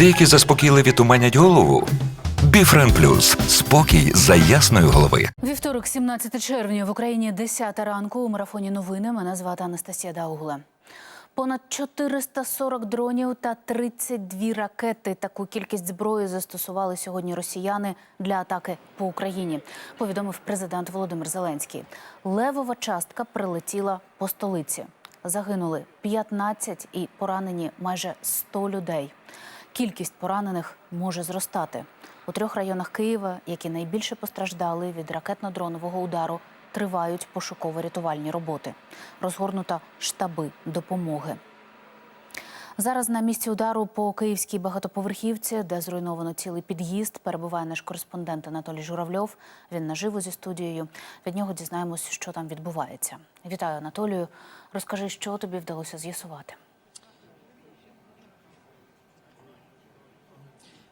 Деякі заспокійливі туманять голову. Біфрен Плюс спокій за ясної голови. Вівторок, 17 червня, в Україні 10 ранку у марафоні новини. Мене звати Анастасія Даугла. Понад 440 дронів та 32 ракети. Таку кількість зброї застосували сьогодні росіяни для атаки по Україні. Повідомив президент Володимир Зеленський. Левова частка прилетіла по столиці. Загинули 15 і поранені майже 100 людей. Кількість поранених може зростати. У трьох районах Києва, які найбільше постраждали від ракетно-дронового удару, тривають пошуково-рятувальні роботи. Розгорнуто штаби допомоги. Зараз на місці удару по київській багатоповерхівці, де зруйновано цілий під'їзд, перебуває наш кореспондент Анатолій Журавльов. Він наживо зі студією. Від нього дізнаємось, що там відбувається. Вітаю, Анатолію. Розкажи, що тобі вдалося з'ясувати.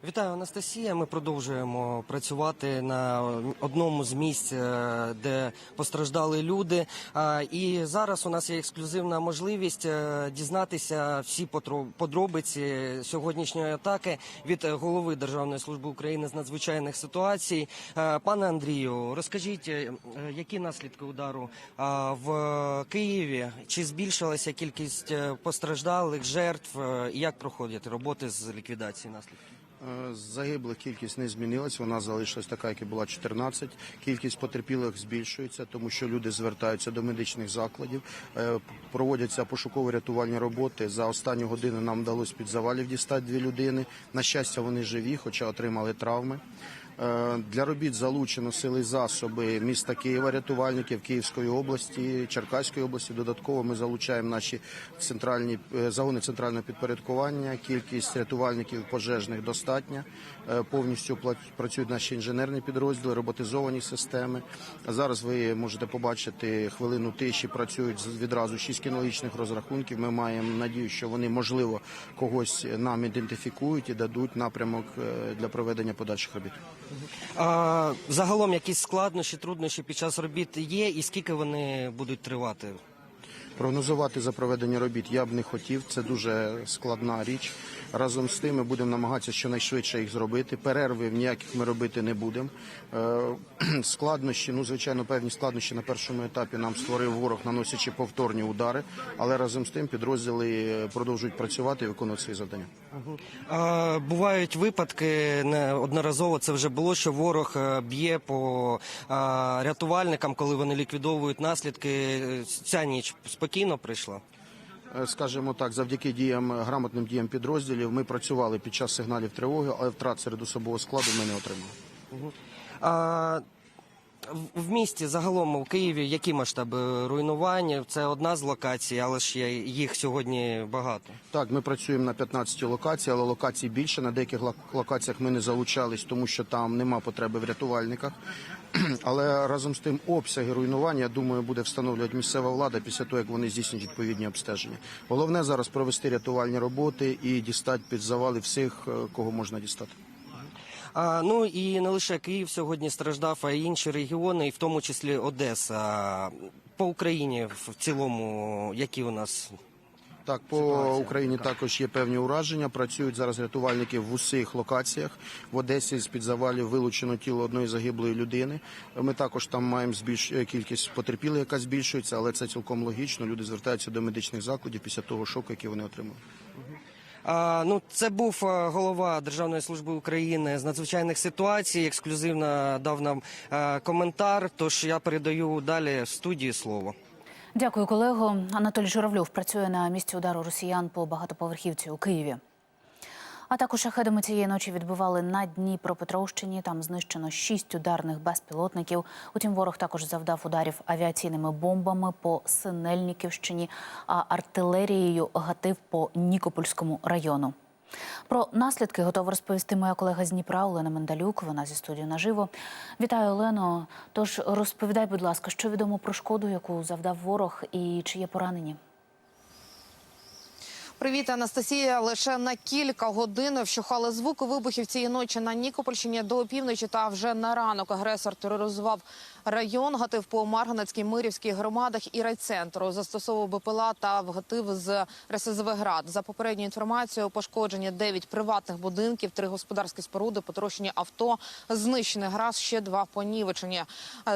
Вітаю, Анастасія. Ми продовжуємо працювати на одному з місць, е, де постраждали люди. І зараз у нас є ексклюзивна можливість е, дізнатися всі подробиці сьогоднішньої атаки від голови Державної служби України з надзвичайних ситуацій. Е, Пане Андрію, розкажіть, які наслідки удару в Києві? Чи збільшилася кількість постраждалих жертв? Як проходять роботи з ліквідації наслідків? Е, Загиблих кількість не змінилась, вона залишилась така, як і була 14. Кількість потерпілих збільшується, тому що люди звертаються до медичних закладів. Е, Проводяться пошуково-рятувальні роботи. За останню годину нам вдалося під завалів дістати дві людини. На щастя, вони живі, хоча отримали травми. Е, Для робіт залучено сили засоби міста Києва, рятувальників Київської області, Черкаської області. Додатково ми залучаємо наші центральні е, загони центрального підпорядкування. Кількість рятувальників пожежних достатня. Е, Повністю працюють наші інженерні підрозділи, роботизовані системи. Зараз ви можете побачити хвилину тиші. Працюють відразу шість кінологічних розрахунків. Ми маємо надію, що вони можливо когось нам ідентифікують і дадуть напрямок для проведення подальших робіт. А, загалом якісь складнощі, труднощі під час робіт є, і скільки вони будуть тривати? Прогнозувати за проведення робіт я б не хотів. Це дуже складна річ. Разом з тим ми будемо намагатися щонайшвидше їх зробити. Перерви ніяких ми робити не будемо. Е, Складнощі, ну звичайно, певні складнощі на першому етапі нам створив ворог, наносячи повторні удари. Але разом з тим підрозділи продовжують працювати і виконувати свої завдання. А, бувають випадки неодноразово. Це вже було, що ворог е, б'є по а, рятувальникам, коли вони ліквідовують наслідки. Ця ніч спокійно прийшла. Е, Скажімо так, завдяки діям грамотним діям підрозділів ми працювали під час сигналів тривоги, але втрат серед особового складу ми не отримали. А, в- місті загалом у Києві які масштаби руйнувань? Це одна з локацій, але ж є- їх сьогодні багато. Так, ми працюємо на 15 локацій, але локацій більше. На деяких лок- локаціях ми не залучались, тому що там нема потреби в рятувальниках. Але разом з тим обсяги руйнування, я думаю, буде встановлювати місцева влада після того, як вони здійснять відповідні обстеження. Головне зараз провести рятувальні роботи і дістати під завали всіх, е, кого можна дістати. Ну і не лише Київ сьогодні страждав, а й інші регіони, і в тому числі Одеса. По Україні в цілому, які у нас Так, по Україні також є певні ураження. Працюють зараз рятувальники в усіх локаціях. В Одесі з під завалів вилучено тіло одної загиблої людини. Ми також там маємо збільш... е, кількість потерпілих, яка збільшується, але це цілком логічно. Люди звертаються до медичних закладів після того шоку, який вони отримали. Ну, це був голова Державної служби України з надзвичайних ситуацій. Ексклюзивно дав нам коментар. Тож я передаю далі студії слово. Дякую, колего. Анатолій Журавльов працює на місці удару росіян по багатоповерхівці у Києві. А також шахедами цієї ночі відбивали на Дніпропетровщині. Там знищено шість ударних безпілотників. Утім, ворог також завдав ударів авіаційними бомбами по Синельниківщині, а артилерією гатив по Нікопольському району. Про наслідки готова розповісти моя колега з Дніпра Олена Мендалюк. Вона зі студії наживо. Вітаю, Олено. Тож розповідай, будь ласка, що відомо про шкоду, яку завдав ворог, і чи є поранені? Привіт, Анастасія. Лише на кілька годин вщухали звуки вибухів цієї ночі на Нікопольщині до опівночі. Та вже на ранок агресор тероризував район, гатив по Марганецькій, Мирівській громадах і райцентру. Застосовував БПЛА та вгатив з РСЗВ «Град». За попередньою інформацією, пошкоджені 9 приватних будинків, 3 господарські споруди, потрощені авто, знищений граз, ще два понівечені.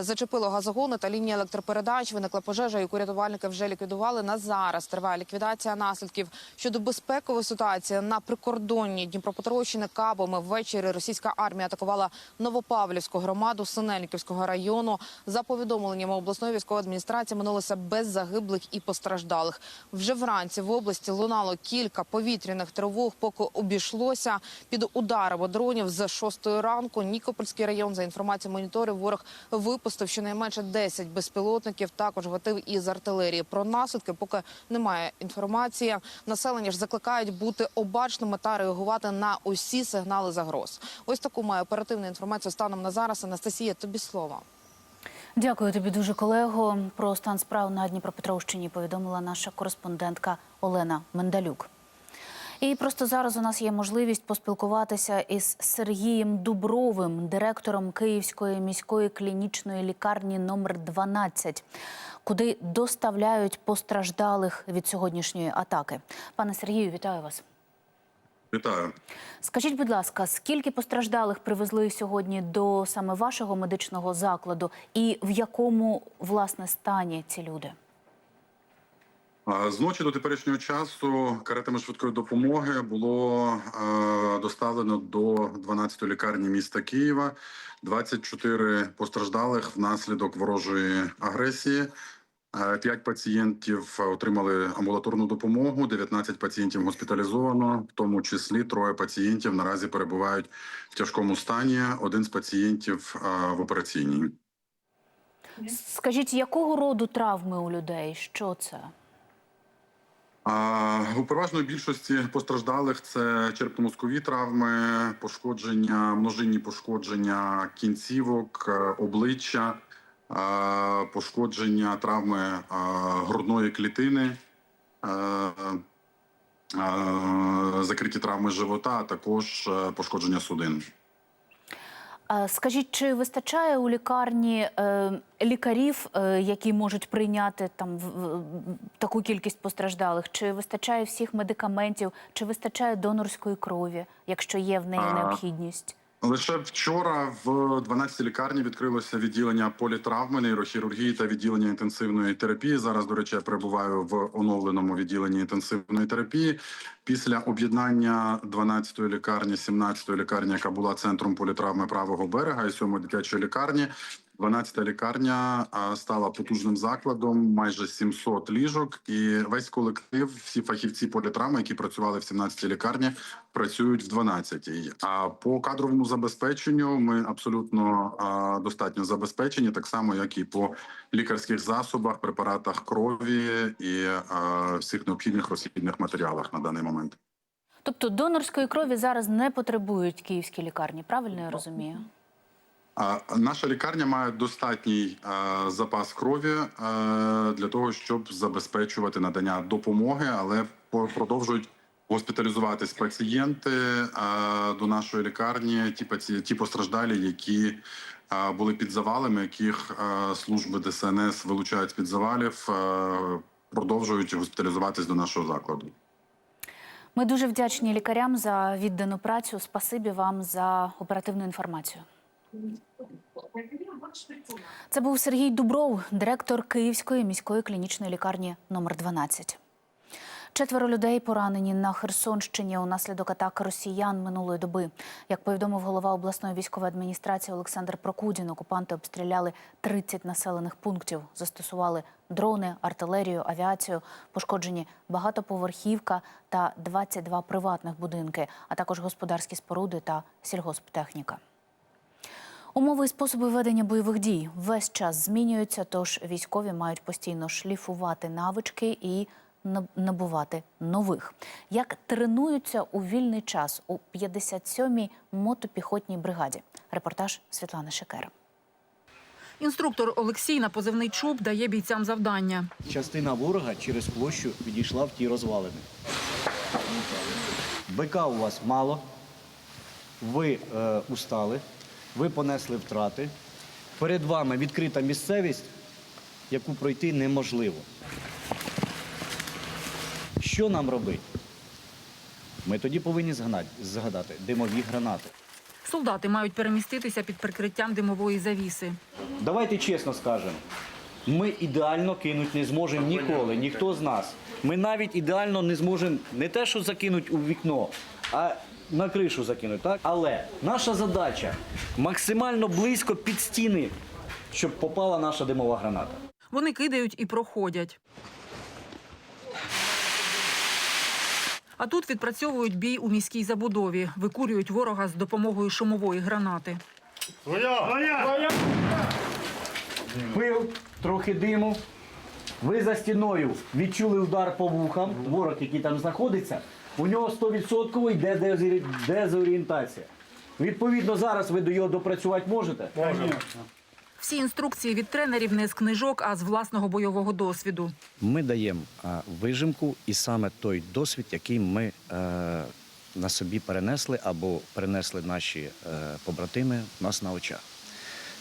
Зачепило газогони та лінії електропередач. Виникла пожежа, яку рятувальники вже ліквідували. На зараз триває ліквідація наслідків. Щодо безпекової ситуації на прикордонні Дніпропетровщини кабами ввечері російська армія атакувала Новопавлівську громаду Синельниківського району. За повідомленнями обласної військової адміністрації минулося без загиблих і постраждалих. Вже вранці в області лунало кілька повітряних тривог, поки обійшлося під ударами дронів з 6 ранку. Нікопольський район за інформацією моніторів ворог випустив щонайменше 10 безпілотників. Також готив із артилерії. Про наслідки поки немає інформації. Населення ж закликають бути обачними та реагувати на усі сигнали загроз. Ось таку має оперативну інформацію станом на зараз. Анастасія, тобі слово. Дякую тобі дуже, колего. Про стан справ на Дніпропетровщині повідомила наша кореспондентка Олена Мендалюк. І просто зараз у нас є можливість поспілкуватися із Сергієм Дубровим, директором Київської міської клінічної лікарні номер 12, куди доставляють постраждалих від сьогоднішньої атаки. Пане Сергію, вітаю вас. Вітаю. Скажіть, будь ласка, скільки постраждалих привезли сьогодні до саме вашого медичного закладу, і в якому власне стані ці люди? З ночі до теперішнього часу каретами швидкої допомоги було доставлено до 12-ї лікарні міста Києва 24 постраждалих внаслідок ворожої агресії. П'ять пацієнтів отримали амбулаторну допомогу, 19 пацієнтів госпіталізовано, в тому числі троє пацієнтів наразі перебувають в тяжкому стані. Один з пацієнтів в операційній. Скажіть, якого роду травми у людей? Що це? У переважної більшості постраждалих це черепно-мозкові травми, пошкодження, множинні пошкодження кінцівок, е, обличчя, е, пошкодження травми е, грудної клітини, закриті травми живота, а також пошкодження судин. Скажіть, чи вистачає у лікарні е, лікарів, е, які можуть прийняти там таку кількість постраждалих? Чи вистачає всіх медикаментів, чи вистачає донорської крові, якщо є в неї необхідність? Лише вчора в 12-й лікарні відкрилося відділення політравми, нейрохірургії та відділення інтенсивної терапії. Зараз, до речі, я перебуваю в оновленому відділенні інтенсивної терапії. Після об'єднання 12-ї лікарні, 17-ї лікарні, яка була центром політравми правого берега і 7-ї дитячої лікарні. 12-та лікарня стала потужним закладом, майже 700 ліжок, і весь колектив, всі фахівці політравми, які працювали в 17-й лікарні, працюють в 12-й. А по кадровому забезпеченню ми абсолютно достатньо забезпечені, так само як і по лікарських засобах, препаратах крові і всіх необхідних розхідних матеріалах на даний момент. Тобто донорської крові зараз не потребують київські лікарні, правильно я розумію? Наша лікарня має достатній е, запас крові е, для того, щоб забезпечувати надання допомоги, але продовжують госпіталізуватись пацієнти е, до нашої лікарні. Ті паці... ті постраждалі, які були під завалами, яких служби ДСНС вилучають з під завалів, продовжують госпіталізуватись до нашого закладу. Ми дуже вдячні лікарям за віддану працю. Спасибі вам за оперативну інформацію. Це був Сергій Дубров, директор Київської міської клінічної лікарні номер 12. Четверо людей поранені на Херсонщині унаслідок атаки росіян минулої доби. Як повідомив голова обласної військової адміністрації Олександр Прокудін, окупанти обстріляли 30 населених пунктів, застосували дрони, артилерію, авіацію, пошкоджені багатоповерхівка та 22 приватних будинки, а також господарські споруди та сільгосптехніка. Умови і способи ведення бойових дій весь час змінюються, тож військові мають постійно шліфувати навички і наб- набувати нових. Як тренуються у вільний час у 57-й мотопіхотній бригаді? Репортаж Світлани Шекера. Інструктор Олексій на позивний чуб дає бійцям завдання. Частина ворога через площу відійшла в ті розвалини. БК у вас мало, ви е, устали, ви понесли втрати. Перед вами відкрита місцевість, яку пройти неможливо. Що нам робити? Ми тоді повинні згадати, димові гранати. Солдати мають переміститися під прикриттям димової завіси. Давайте чесно скажемо. Ми ідеально кинути не зможемо ніколи, ніхто з нас. Ми навіть ідеально не зможемо не те, що закинути у вікно, а на кришу закинути. Так? Але наша задача максимально близько під стіни, щоб попала наша димова граната. Вони кидають і проходять. А тут відпрацьовують бій у міській забудові, викурюють ворога з допомогою шумової гранати. Пил, трохи диму. Ви за стіною відчули удар по вухам. Ворог, який там знаходиться, у нього 100% йде дезорі- дезорієнтація. Відповідно, зараз ви до його допрацювати можете? Можемо. Всі інструкції від тренерів не з книжок, а з власного бойового досвіду. Ми даємо а, вижимку і саме той досвід, який ми е, на собі перенесли або перенесли наші е, побратими у нас на очах.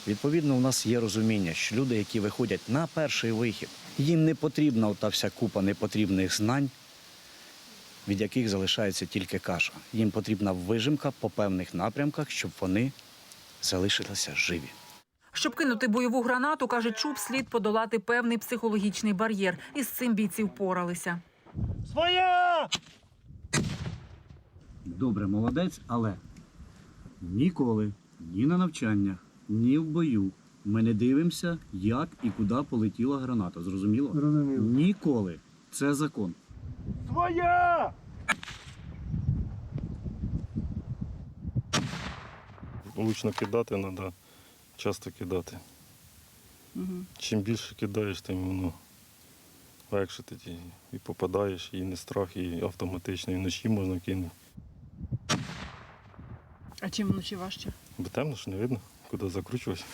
Відповідно, у нас є розуміння, що люди, які виходять на перший вихід, їм не потрібна та вся купа непотрібних знань, від яких залишається тільки каша. Їм потрібна вижимка по певних напрямках, щоб вони залишилися живі. Щоб кинути бойову гранату, каже Чуб, слід подолати певний психологічний бар'єр. І з цим бійці впоралися. Своя! Добре, молодець, але ніколи, ні на навчаннях, ні в бою ми не дивимося, як і куди полетіла граната. Зрозуміло? Зрозуміло. Ніколи. Це закон. Влучно кидати треба, часто кидати. Чим більше кидаєш, тим воно легше тоді. І попадаєш, і не страх, і автоматично, і вночі можна кинути. А чим вночі важче? Бо темно ж не видно, куди закручуватися.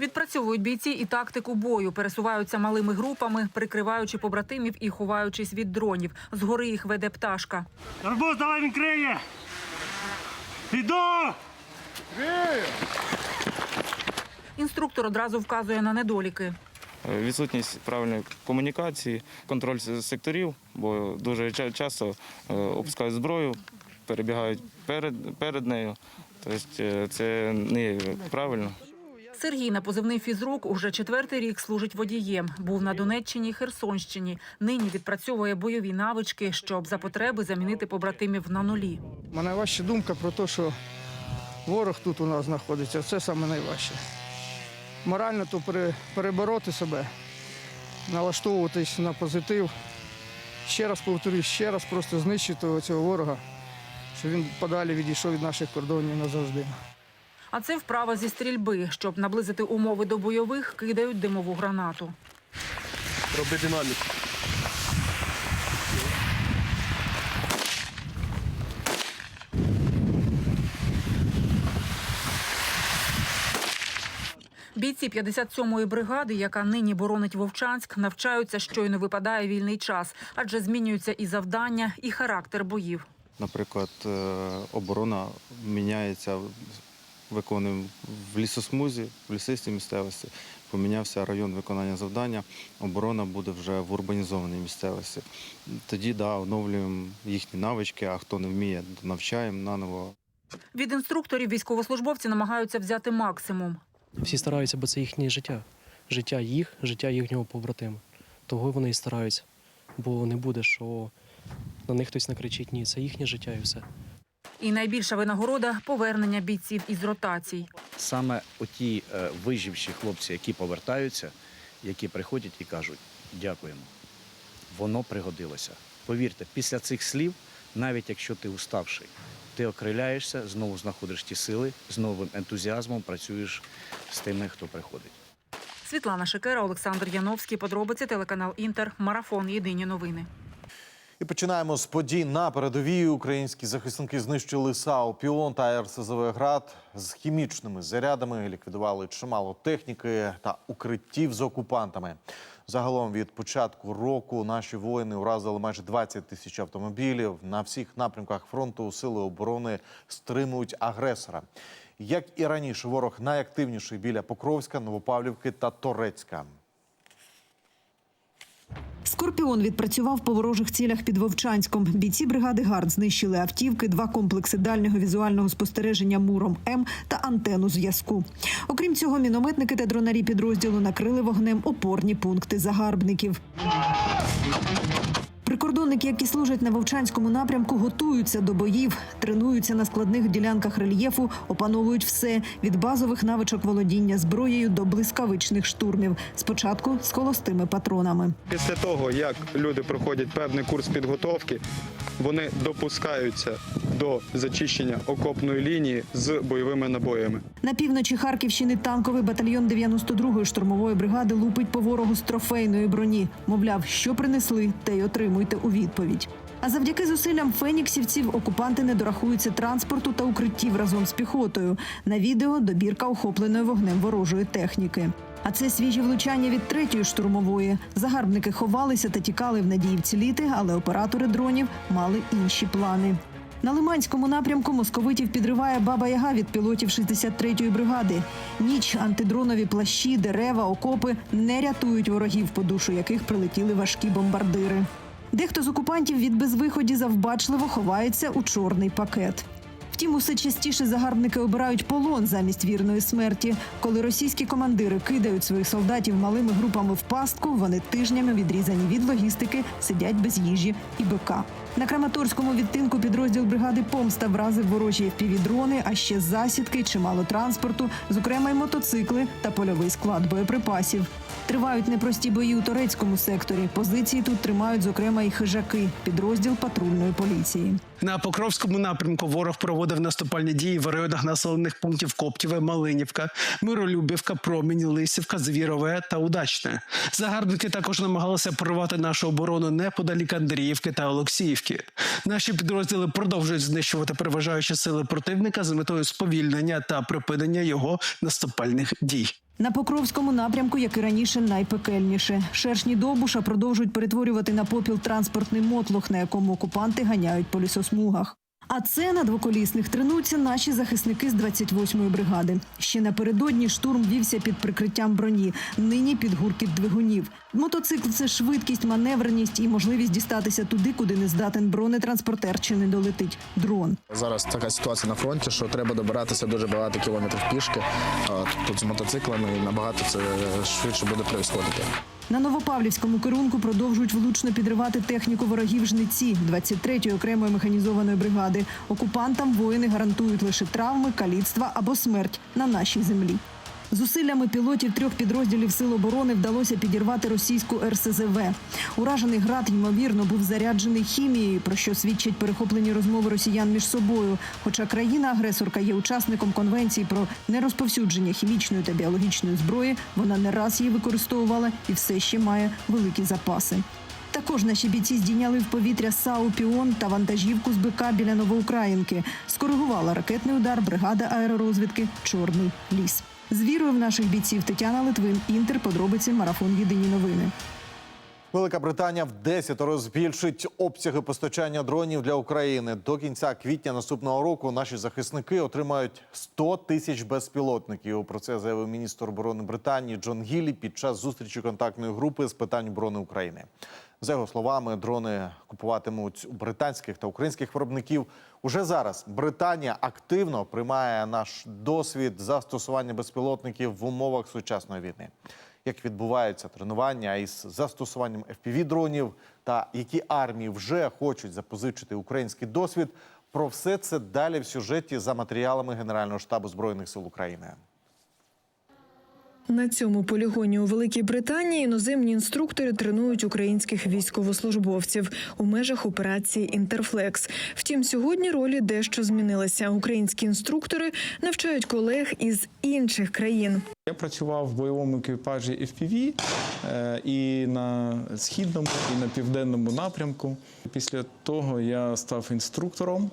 Відпрацьовують бійці і тактику бою, пересуваються малими групами, прикриваючи побратимів і ховаючись від дронів. Згори їх веде пташка. Арбуз, давай він криє! Іду! Інструктор одразу вказує на недоліки. Відсутність правильної комунікації, контроль секторів, бо дуже часто е, опускають зброю, перебігають перед, перед нею. Тобто е, це не правильно. Сергій на позивний фізрук уже четвертий рік служить водієм. Був на Донеччині і Херсонщині. Нині відпрацьовує бойові навички, щоб за потреби замінити побратимів на нулі. Мене важча думка про те, що ворог тут у нас знаходиться. Це саме найважче. Морально то перебороти себе, налаштовуватись на позитив. Ще раз повторюю, ще раз просто знищити цього ворога, щоб він подалі відійшов від наших кордонів назавжди. А це вправа зі стрільби. Щоб наблизити умови до бойових, кидають димову гранату. Роби динаміку. Бійці 57-ї бригади, яка нині боронить Вовчанськ, навчаються, щойно випадає вільний час, адже змінюються і завдання, і характер боїв. Наприклад, е, оборона міняється, виконуємо в лісосмузі, в лісистій місцевості. Помінявся район виконання завдання, оборона буде вже в урбанізованій місцевості. Тоді да, оновлюємо їхні навички, а хто не вміє, навчаємо наново. Від інструкторів військовослужбовці намагаються взяти максимум. Всі стараються, бо це їхнє життя. Життя їх, життя їхнього побратима. Того вони і стараються. Бо не буде, що на них хтось накричить. Ні, це їхнє життя і все. І найбільша винагорода повернення бійців із ротацій. Саме оті е, виживші хлопці, які повертаються, які приходять і кажуть дякуємо. Воно пригодилося. Повірте, після цих слів, навіть якщо ти уставший, ти окриляєшся, знову знаходиш ті сили, з новим ентузіазмом працюєш з тими, хто приходить. Світлана Шикера, Олександр Яновський. Подробиці телеканал Інтер. Марафон. Єдині новини. І починаємо з подій на передовій. Українські захисники знищили САУ «Піон» та РСЗВ «Град» з хімічними зарядами, ліквідували чимало техніки та укриттів з окупантами. Загалом від початку року наші воїни уразили майже 20 тисяч автомобілів. На всіх напрямках фронту сили оборони стримують агресора. Як і раніше, ворог найактивніший біля Покровська, Новопавлівки та Торецька. Скорпіон відпрацював по ворожих цілях під Вовчанськом. Бійці бригади ГАРД знищили автівки, два комплекси дальнього візуального спостереження Муром М та антенну зв'язку. Окрім цього, мінометники та дронарі підрозділу накрили вогнем опорні пункти загарбників. Прикордонники, які служать на Вовчанському напрямку, готуються до боїв, тренуються на складних ділянках рельєфу, опановують все від базових навичок володіння зброєю до блискавичних штурмів. Спочатку з холостими патронами. Після того, як люди проходять певний курс підготовки, вони допускаються до зачищення окопної лінії з бойовими набоями. На півночі Харківщини танковий батальйон 92-ї штурмової бригади лупить по ворогу з трофейної броні. Мовляв, що принесли, те й отримуйте у відповідь. А завдяки зусиллям феніксівців окупанти не дорахуються транспорту та укриттів разом з піхотою. На відео добірка охопленої вогнем ворожої техніки. А це свіжі влучання від третьої штурмової. Загарбники ховалися та тікали в надії вціліти, але оператори дронів мали інші плани. На Лиманському напрямку московитів підриває баба Яга від пілотів 63-ї бригади. Ніч антидронові плащі, дерева, окопи не рятують ворогів, по душу яких прилетіли важкі бомбардири. Дехто з окупантів від безвиході завбачливо ховається у чорний пакет. Втім, усе частіше загарбники обирають полон замість вірної смерті. Коли російські командири кидають своїх солдатів малими групами в пастку, вони тижнями відрізані від логістики, сидять без їжі і бика. На Краматорському відтинку підрозділ бригади Помста вразив ворожі FPV-дрони, а ще засідки, чимало транспорту, зокрема й мотоцикли та польовий склад боєприпасів. Тривають непрості бої у турецькому секторі. Позиції тут тримають, зокрема, і хижаки, підрозділ патрульної поліції. На Покровському напрямку ворог проводив наступальні дії в районах населених пунктів Коптєве, Малинівка, Миролюбівка, Промінь, Лисівка, Звірове та Удачне. Загарбники також намагалися прорвати нашу оборону неподалік Андріївки та Олексіївки. Наші підрозділи продовжують знищувати переважаючі сили противника з метою сповільнення та припинення його наступальних дій. На Покровському напрямку, як і раніше, найпекельніше. Шершні довбуша продовжують перетворювати на попіл транспортний мотлох, на якому окупанти ганяють по лісосмугах. А це на двоколісних тренуються наші захисники з 28-ї бригади. Ще напередодні штурм вівся під прикриттям броні. Нині під гуркіт двигунів. Мотоцикл це швидкість, маневреність і можливість дістатися туди, куди не здатен бронетранспортер чи не долетить дрон. Зараз така ситуація на фронті, що треба добиратися дуже багато кілометрів пішки. А Тут з мотоциклами набагато це швидше буде происходити. На Новопавлівському керунку продовжують влучно підривати техніку ворогів жниці 23-ї окремої механізованої бригади. Окупантам воїни гарантують лише травми, каліцтва або смерть на нашій землі. Зусиллями пілотів трьох підрозділів Сил оборони вдалося підірвати російську РСЗВ. Уражений град, ймовірно, був заряджений хімією, про що свідчать перехоплені розмови росіян між собою. Хоча країна-агресорка є учасником конвенції про нерозповсюдження хімічної та біологічної зброї, вона не раз її використовувала і все ще має великі запаси. Також наші бійці здійняли в повітря САУ «Піон» та вантажівку з БК біля Новоукраїнки. Скоригувала ракетний удар бригада аеророзвідки Чорний ліс. З вірою в наших бійців Тетяна Литвин, Інтер, подробиці, марафон Єдині новини. Велика Британія в 10 збільшить обсяги постачання дронів для України. До кінця квітня наступного року наші захисники отримають 100 тисяч безпілотників. Про це заявив міністр оборони Британії Джон Гіллі під час зустрічі контактної групи з питань оборони України. За його словами, дрони купуватимуть у британських та українських виробників. Уже зараз Британія активно приймає наш досвід застосування безпілотників в умовах сучасної війни. Як відбуваються тренування із застосуванням fpv дронів та які армії вже хочуть запозичити український досвід. Про все це далі в сюжеті за матеріалами Генерального штабу збройних сил України. На цьому полігоні у Великій Британії іноземні інструктори тренують українських військовослужбовців у межах операції Інтерфлекс. Втім, сьогодні ролі дещо змінилися. Українські інструктори навчають колег із інших країн. Я працював в бойовому екіпажі FPV е, і на східному, і на південному напрямку. Після того я став інструктором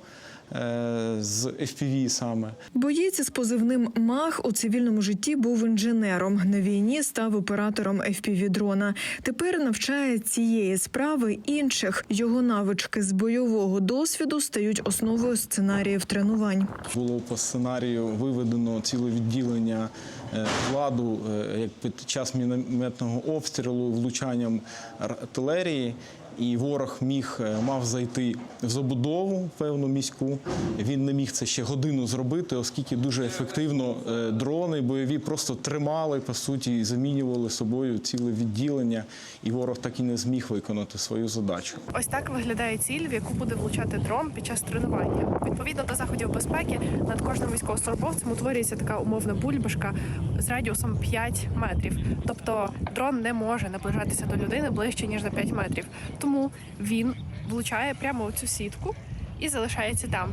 з FPV саме. Боєць із позивним МАГ у цивільному житті був інженером. На війні став оператором FPV-дрона. Тепер навчає цієї справи інших. Його навички з бойового досвіду стають основою сценаріїв тренувань. Було по сценарію виведено ціле відділення е, владу е, як під час мінометного обстрілу влучанням артилерії. І ворог міг е, мав зайти в забудову певну міську. Він не міг це ще годину зробити, оскільки дуже ефективно е, дрони бойові просто тримали по суті і замінювали собою ціле відділення, і ворог так і не зміг виконати свою задачу. Ось так виглядає ціль, в яку буде влучати дрон під час тренування. Відповідно до заходів безпеки, над кожним військовослужбовцем утворюється така умовна бульбашка з радіусом 5 метрів. Тобто дрон не може наближатися до людини ближче ніж за 5 метрів. Тому він влучає прямо у цю сітку і залишається там.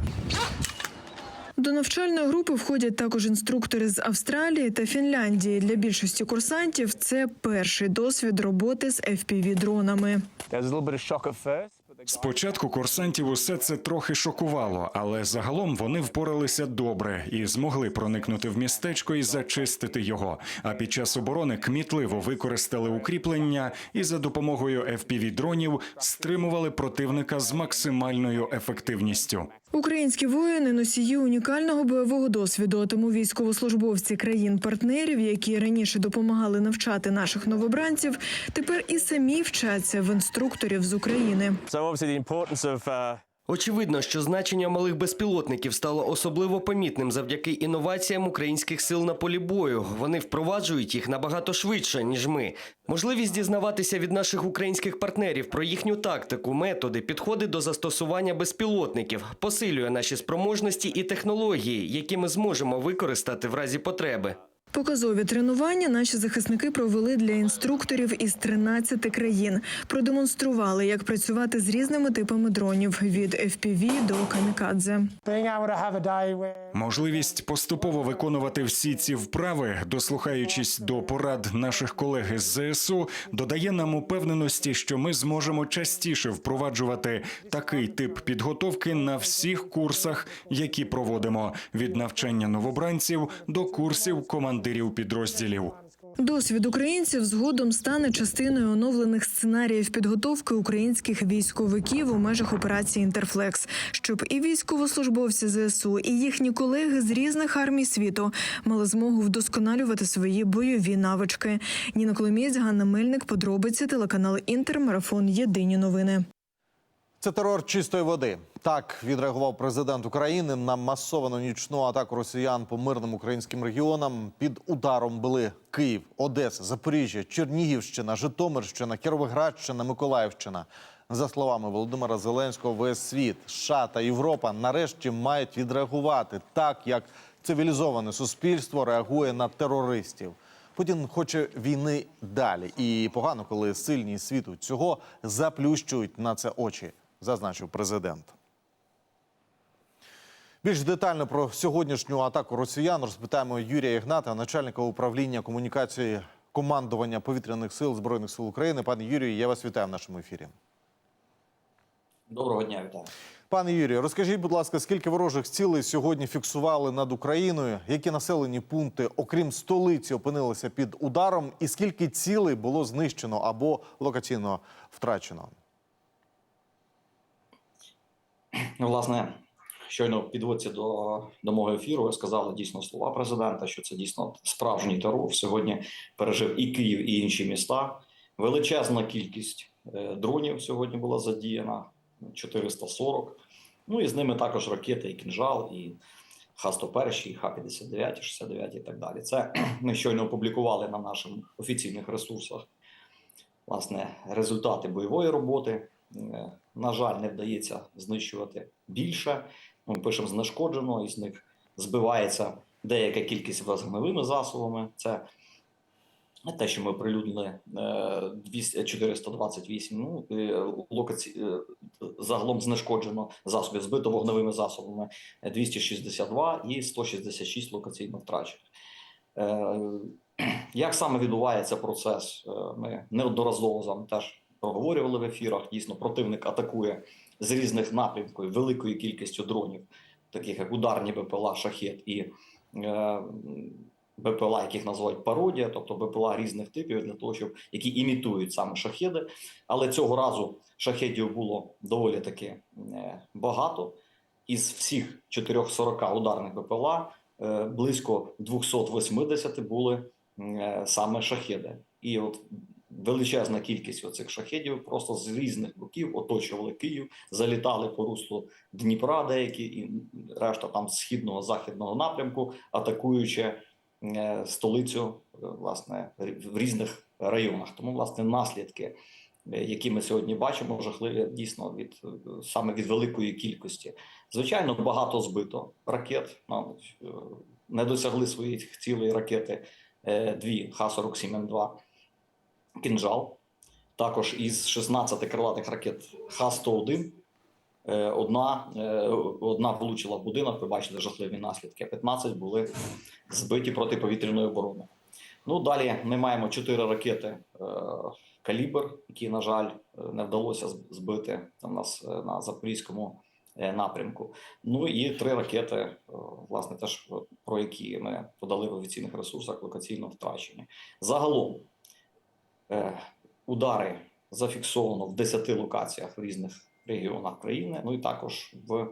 До навчальної групи входять також інструктори з Австралії та Фінляндії. Для більшості курсантів це перший досвід роботи з FPV-дронами. Спочатку курсантів усе це трохи шокувало, але загалом вони впоралися добре і змогли проникнути в містечко і зачистити його. А під час оборони кмітливо використали укріплення і за допомогою FPV-дронів стримували противника з максимальною ефективністю. Українські воїни носії унікального бойового досвіду. Тому військовослужбовці країн-партнерів, які раніше допомагали навчати наших новобранців, тепер і самі вчаться в інструкторів з України. Очевидно, що значення малих безпілотників стало особливо помітним завдяки інноваціям українських сил на полі бою. Вони впроваджують їх набагато швидше, ніж ми. Можливість дізнаватися від наших українських партнерів про їхню тактику, методи, підходи до застосування безпілотників посилює наші спроможності і технології, які ми зможемо використати в разі потреби. Показові тренування наші захисники провели для інструкторів із 13 країн. Продемонстрували, як працювати з різними типами дронів від FPV до камікадзе. Можливість поступово виконувати всі ці вправи, дослухаючись до порад наших колег із ЗСУ, додає нам упевненості, що ми зможемо частіше впроваджувати такий тип підготовки на всіх курсах, які проводимо від навчання новобранців до курсів командирів підрозділів. Досвід українців згодом стане частиною оновлених сценаріїв підготовки українських військовиків у межах операції Інтерфлекс, щоб і військовослужбовці ЗСУ, і їхні колеги з різних армій світу мали змогу вдосконалювати свої бойові навички. Ніна Коломієць, Ганна Мельник, подробиці телеканал Інтер, марафон Єдині новини. Це терор чистої води. Так відреагував президент України на масовану нічну атаку росіян по мирним українським регіонам. Під ударом були Київ, Одеса, Запоріжжя, Чернігівщина, Житомирщина, Кіровоградщина, Миколаївщина. За словами Володимира Зеленського, весь світ, США та Європа нарешті мають відреагувати так, як цивілізоване суспільство реагує на терористів. Путін хоче війни далі, і погано, коли сильні світу цього заплющують на це очі, зазначив президент. Більш детально про сьогоднішню атаку росіян розпитаємо Юрія Ігната, начальника управління комунікації командування повітряних сил збройних сил України. Пане Юрію, я вас вітаю в нашому ефірі. Доброго дня, вітаю. Пане Юрію, розкажіть, будь ласка, скільки ворожих цілей сьогодні фіксували над Україною? Які населені пункти, окрім столиці, опинилися під ударом, і скільки цілей було знищено або локаційно втрачено? Ну, власне, щойно підводці до, до мого ефіру сказали дійсно слова президента, що це дійсно справжній терор. Сьогодні пережив і Київ, і інші міста. Величезна кількість е, дронів сьогодні була задіяна 440. Ну і з ними також ракети, і кінжал, і Х-101, і Х-59, 69 і так далі. Це ми щойно опублікували на наших офіційних ресурсах власне результати бойової роботи. Е, На жаль, не вдається знищувати більше. Ми пишемо знешкоджено, із них збивається деяка кількість вразгневими засобами. Це те, що ми оприлюднили е, 200 428 ну, е, локаці... е, загалом знешкоджено засобів, збито вогневими засобами е, 262 і 166 локаційно втрачених. Е, Як саме відбувається процес? Е, Ми неодноразово з вами теж проговорювали в ефірах. Дійсно, противник атакує з різних напрямків великою кількістю дронів таких як ударні БПЛА шахет і е, БПЛА, яких називають пародія, тобто БПЛА різних типів для того, щоб які імітують саме шахеди. Але цього разу шахедів було доволі таки е, багато. Із всіх 440 ударних БПЛА е, близько 280 були е, саме шахеди. І от величезна кількість оцих шахедів просто з різних боків оточували Київ, залітали по руслу Дніпра, деякі і решта там східного західного напрямку, атакуючи е, столицю е, власне в різних районах. Тому власне наслідки, е, які ми сьогодні бачимо, жахливі дійсно від саме від великої кількості. Звичайно, багато збито ракет. Е, не досягли своїх цілей ракети дві Х-47М2 «Кінжал». Також із 16 крилатих ракет Х-101 е, одна, е, одна влучила в будинок, ви бачите жахливі наслідки, а 15 були збиті протиповітряною обороною. Ну, далі ми маємо 4 ракети е, «Калібр», які, на жаль, не вдалося збити у нас на Запорізькому напрямку. Ну і три ракети, власне, теж про які ми подали в офіційних ресурсах, локаційно втрачені. Загалом удари зафіксовано в 10 локаціях в різних регіонах країни. Ну і також в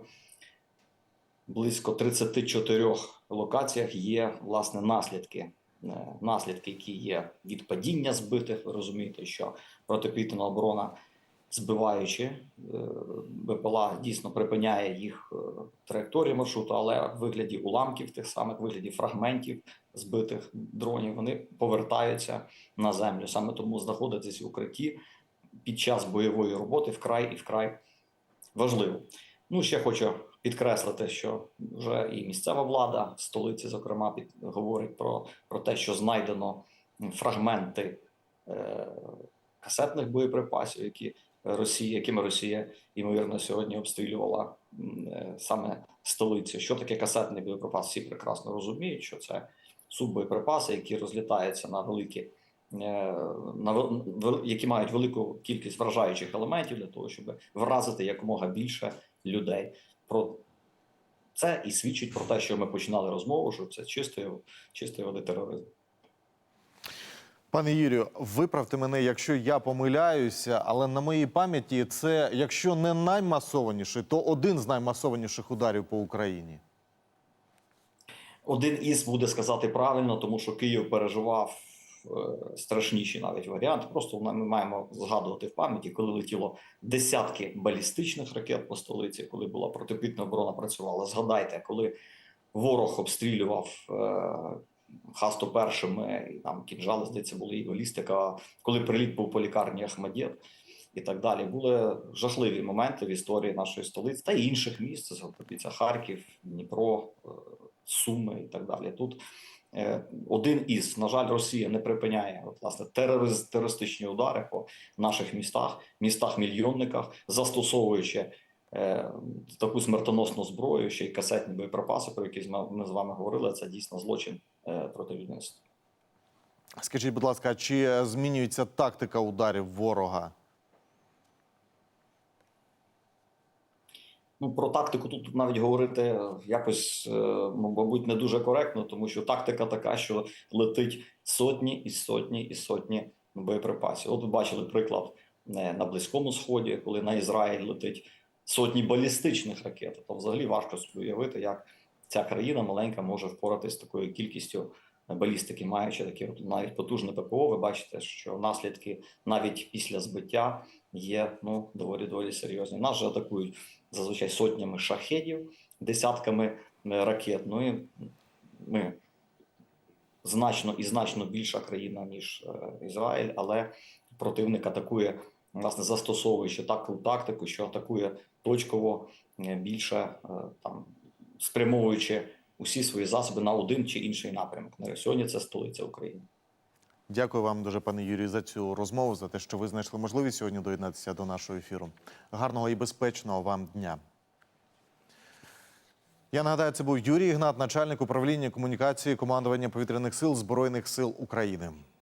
близько 34 локаціях є власне наслідки. е, Наслідки, які є від падіння збитих, ви розумієте, що протиповітряна оборона, збиваючи е, БПЛА, дійсно припиняє їх е, траєкторію маршруту, але в вигляді уламків, тих самих в вигляді фрагментів збитих дронів, вони повертаються на землю. Саме тому знаходитись в укритті під час бойової роботи вкрай і вкрай важливо. Ну, ще хочу підкреслити, що вже і місцева влада столиці, зокрема, під, говорить про, про те, що знайдено фрагменти е, касетних боєприпасів, які Росія, якими Росія ймовірно сьогодні обстрілювала е, саме столицю. Що таке касетний боєприпас? Всі прекрасно розуміють, що це суббоєприпаси, які розлітаються на великі, е, на які мають велику кількість вражаючих елементів для того, щоб вразити якомога більше людей. Про це і свідчить про те, що ми починали розмову, що це чистої, чистої води тероризм. Пане Юрію, виправте мене, якщо я помиляюся, але на моїй пам'яті це, якщо не наймасованіший, то один з наймасованіших ударів по Україні. Один із буде сказати правильно, тому що Київ переживав е, страшніші навіть варіанти. Просто ми маємо згадувати в пам'яті, коли летіло десятки балістичних ракет по столиці, коли була протипітна оборона працювала. Згадайте, коли ворог обстрілював е, Х-101, і там кінжали, здається, були і балістика, коли приліт був по лікарні Ахмадєт і так далі. Були жахливі моменти в історії нашої столиці та інших міст. Згадується Харків, Дніпро, е, Суми і так далі. Тут е, один із, на жаль, Росія не припиняє от, власне терориз, терористичні удари по наших містах, містах-мільйонниках, застосовуючи е, таку смертоносну зброю, ще й касетні боєприпаси, про які ми, з вами говорили. Це дійсно злочин е, проти людяності. Скажіть, будь ласка, чи змінюється тактика ударів ворога? Ну, про тактику тут навіть говорити якось, е, ну, мабуть, не дуже коректно, тому що тактика така, що летить сотні і сотні і сотні боєприпасів. От ви бачили приклад е, на Близькому Сході, коли на Ізраїль летить сотні балістичних ракет. То взагалі важко собі уявити, як ця країна маленька може впоратись з такою кількістю балістики, маючи таке навіть потужне ППО. Ви бачите, що наслідки навіть після збиття є ну доволі доволі серйозні. Нас же атакують зазвичай сотнями шахедів, десятками е, ракет. Ну і ми значно і значно більша країна ніж е, Ізраїль, але противник атакує власне застосовуючи таку тактику, що атакує точково е, більше е, там спрямовуючи усі свої засоби на один чи інший напрямок. Ну, Сьогодні це столиця України. Дякую вам дуже, пане Юрію, за цю розмову, за те, що ви знайшли можливість сьогодні доєднатися до нашого ефіру. Гарного і безпечного вам дня. Я нагадаю, це був Юрій Ігнат, начальник управління комунікації командування повітряних сил Збройних сил України.